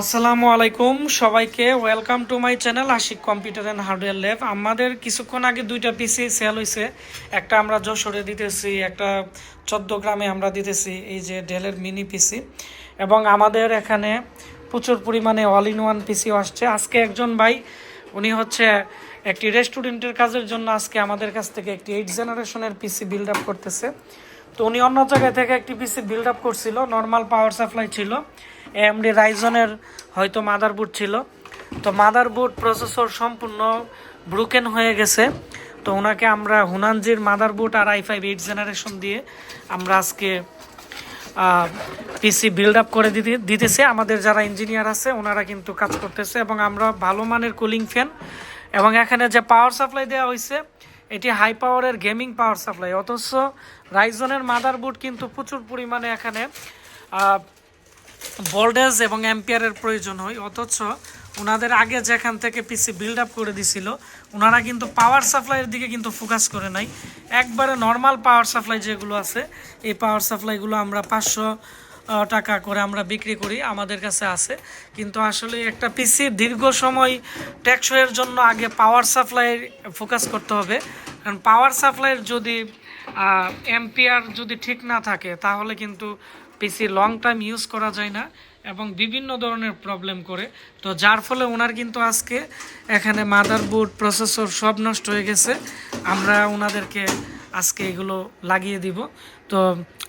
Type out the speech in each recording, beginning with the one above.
আসসালামু আলাইকুম সবাইকে। Welcome to my channel Ashik computer and hardware lab আমাদের কিছুক্ষণ আগে দুইটা পিসি সেল হয়েছে একটা আমরা যশোরে দিতেছি, একটা চোদ্দ গ্রামে আমরা দিতেছি, এই যে ডেলের মিনি পিসি এবং আমাদের এখানে প্রচুর পরিমাণে অল ইন ওয়ান পিসিও আসছে। আজকে একজন ভাই, উনি হচ্ছে একটি রেস্টুরেন্টের কাজের জন্য আজকে আমাদের কাছ থেকে একটি এইট জেনারেশনের পিসি বিল্ড আপ করতেছে। তো উনি অন্য জায়গায় থেকে একটি পিসি বিল্ড আপ করছিল। নর্মাল পাওয়ার সাপ্লাই ছিল। এমডি রাইজনের হয়তো মাদারবোর্ড ছিল। তো মাদারবোর্ড প্রসেসর সম্পূর্ণ ব্রুকেন হয়ে গেছে। তো ওনাকে আমরা হুনানজির মাদারবোর্ড আর আই ফাইভ এইট জেনারেশন দিয়ে আমরা আজকে পিসি বিল্ড আপ করে দিতে, দিতেছে। আমাদের যারা ইঞ্জিনিয়ার আছে, ওনারা কিন্তু কাজ করতেছে এবং আমরা ভালো মানের কুলিং ফ্যান এবং এখানে যে পাওয়ার সাপ্লাই দেওয়া হয়েছে এটি হাই পাওয়ারের গেমিং পাওয়ার সাপ্লাই অথচ রাইজনের মাদারবোর্ড কিন্তু প্রচুর পরিমাণে এখানে ভোল্টেজ এবং অ্যাম্পিয়ারের প্রয়োজন হয়। অথচ ওনাদের আগে যেখান থেকে পিসি বিল্ড আপ করে দিছিল ওনারা কিন্তু পাওয়ার সাপ্লাইয়ের দিকে কিন্তু ফোকাস করে নাই। একবারে নর্মাল পাওয়ার সাপ্লাই যেগুলো আছে, এই পাওয়ার সাপ্লাইগুলো আমরা পাঁচশো টাকা করে আমরা বিক্রি করি, আমাদের কাছে আছে। কিন্তু আসলে একটা পিসি দীর্ঘ সময় টেকসইয়ের জন্য আগে পাওয়ার সাপ্লাইয়ের ফোকাস করতে হবে। কারণ পাওয়ার সাপ্লাইয়ের যদি এম্পিয়ার যদি ঠিক না থাকে, তাহলে কিন্তু পিসি লং টাইম ইউজ করা যায় না এবং বিভিন্ন ধরনের প্রবলেম করে। তো যার ফলে ওনার কিন্তু আজকে এখানে মাদারবোর্ড প্রসেসর সব নষ্ট হয়ে গেছে। আমরা ওনাদেরকে আজকে এগুলো লাগিয়ে দিব। তো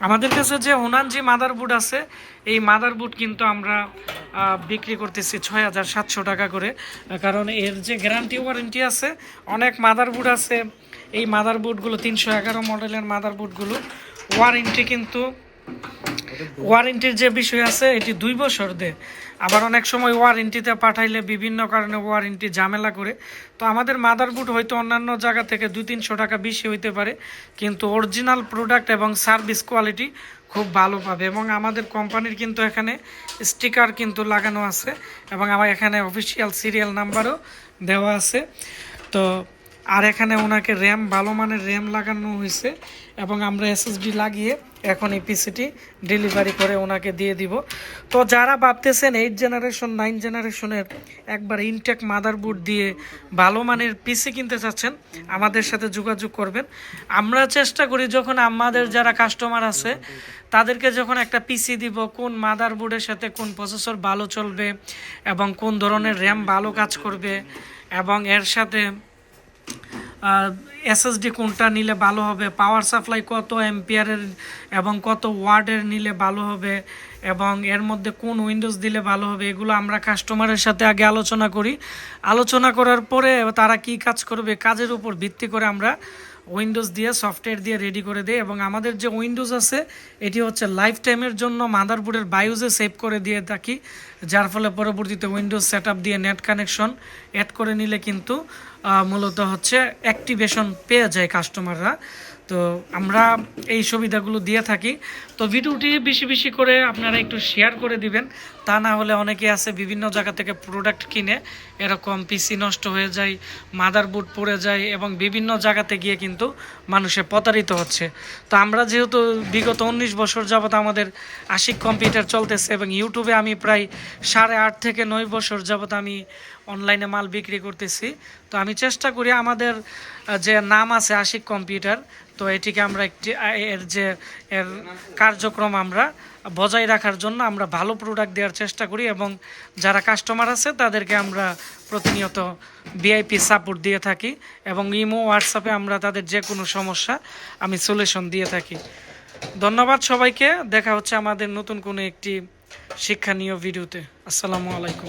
আমাদের কাছে যে ওনার যে মাদারবোর্ড আছে, এই মাদারবোর্ড কিন্তু আমরা বিক্রি করতেছি ছয় হাজার সাতশো টাকা করে। কারণ এর যে গ্যারান্টি ওয়ারেন্টি আছে, অনেক মাদারবোর্ড আছে। এই মাদারবোর্ডগুলো তিনশো এগারো মডেলের মাদারবোর্ডগুলো ওয়ারেন্টি কিন্তু ওয়ারেন্টির যে বিষয় আছে, এটি দুই বছর দেয় আবার অনেক সময় ওয়ারেন্টিতে পাঠাইলে বিভিন্ন কারণে ওয়ারেন্টি ঝামেলা করে। তো আমাদের মাদারবোর্ড হয়তো অন্যান্য জায়গা থেকে দুই তিনশো টাকা বেশি হইতে পারে, কিন্তু অরিজিনাল প্রোডাক্ট এবং সার্ভিস কোয়ালিটি খুব ভালো পাবে। এবং আমাদের কোম্পানির কিন্তু এখানে স্টিকার কিন্তু লাগানো আছে এবং আমার এখানে অফিসিয়াল সিরিয়াল নাম্বারও দেওয়া আছে। তো আর এখানে ওনাকে র্যাম, ভালো মানের র্যাম লাগানো হয়েছে এবং আমরা এসএসডি লাগিয়ে এখন এই পিসিটি ডেলিভারি করে ওনাকে দিয়ে দিব। তো যারা ভাবতেছেন এইট জেনারেশন নাইন জেনারেশনের একবার ইনটেক মাদারবোর্ড দিয়ে ভালো মানের পিসি কিনতে চাচ্ছেন, আমাদের সাথে যোগাযোগ করবেন। আমরা চেষ্টা করি যখন আমাদের যারা কাস্টমার আছে, তাদেরকে যখন একটা পিসি দিব, কোন মাদারবোর্ডের সাথে কোন প্রসেসর ভালো চলবে এবং কোন ধরনের র্যাম ভালো কাজ করবে এবং এর সাথে এসএসডি কোনটা নিলে ভালো হবে? পাওয়ার সাপ্লাই কত এম্পিয়ারের এবং কত ওয়ার্ডের নিলে ভালো হবে? এবং এর মধ্যে কোন উইন্ডোজ দিলে ভালো হবে? এগুলো আমরা কাস্টমারের সাথে আগে আলোচনা করি। আলোচনা করার পরে তারা কি কাজ করবে? কাজের উপর ভিত্তি করে আমরা উইন্ডোজ দিয়ে সফটওয়্যার দিয়ে রেডি করে দেয় এবং আমাদের যে উইন্ডোজ আছে, এটি হচ্ছে লাইফ টাইমের জন্য মাদারবোর্ডের বায়ুজে সেভ করে দিয়ে থাকি। যার ফলে পরবর্তীতে উইন্ডোজ সেট দিয়ে নেট কানেকশন অ্যাড করে নিলে কিন্তু মূলত হচ্ছে অ্যাক্টিভেশন পেয়ে যায় কাস্টমাররা তো আমরা এই সুবিধাগুলো দিয়ে থাকি। তো ভিডিওটি বেশি বেশি করে আপনারা একটু শেয়ার করে দিবেন। তা না হলে অনেকে আছে বিভিন্ন জায়গা থেকে প্রোডাক্ট কিনে, এরকম পিসি নষ্ট হয়ে যায় মাদারবোর্ড পড়ে যায় এবং বিভিন্ন জায়গাতে গিয়ে কিন্তু মানুষে প্রতারিত হচ্ছে। তো আমরা যেহেতু বিগত উনিশ বছর যাবত আমাদের আশিক কম্পিউটার চলতেছে এবং ইউটিউবে আমি প্রায় সাড়ে আট থেকে নয় বছর যাবত আমি অনলাইনে মাল বিক্রি করতেছি। তো আমি চেষ্টা করি আমাদের যে নাম আছে আশিক কম্পিউটার, তো এটিকে আমরা একটি এর যে, এর কার্যক্রম আমরা বজায় রাখার জন্য আমরা ভালো প্রোডাক্ট দেওয়ার চেষ্টা করি এবং যারা কাস্টমার আছে তাদেরকে আমরা প্রতিনিয়ত ভিআইপি সাপোর্ট দিয়ে থাকি এবং ইমো হোয়াটসঅ্যাপে আমরা তাদের যে কোনো সমস্যা আমি সলিউশন দিয়ে থাকি। ধন্যবাদ সবাইকে। দেখা হচ্ছে আমাদের নতুন কোনো একটি শিক্ষণীয় ভিডিওতে আসসালামু আলাইকুম।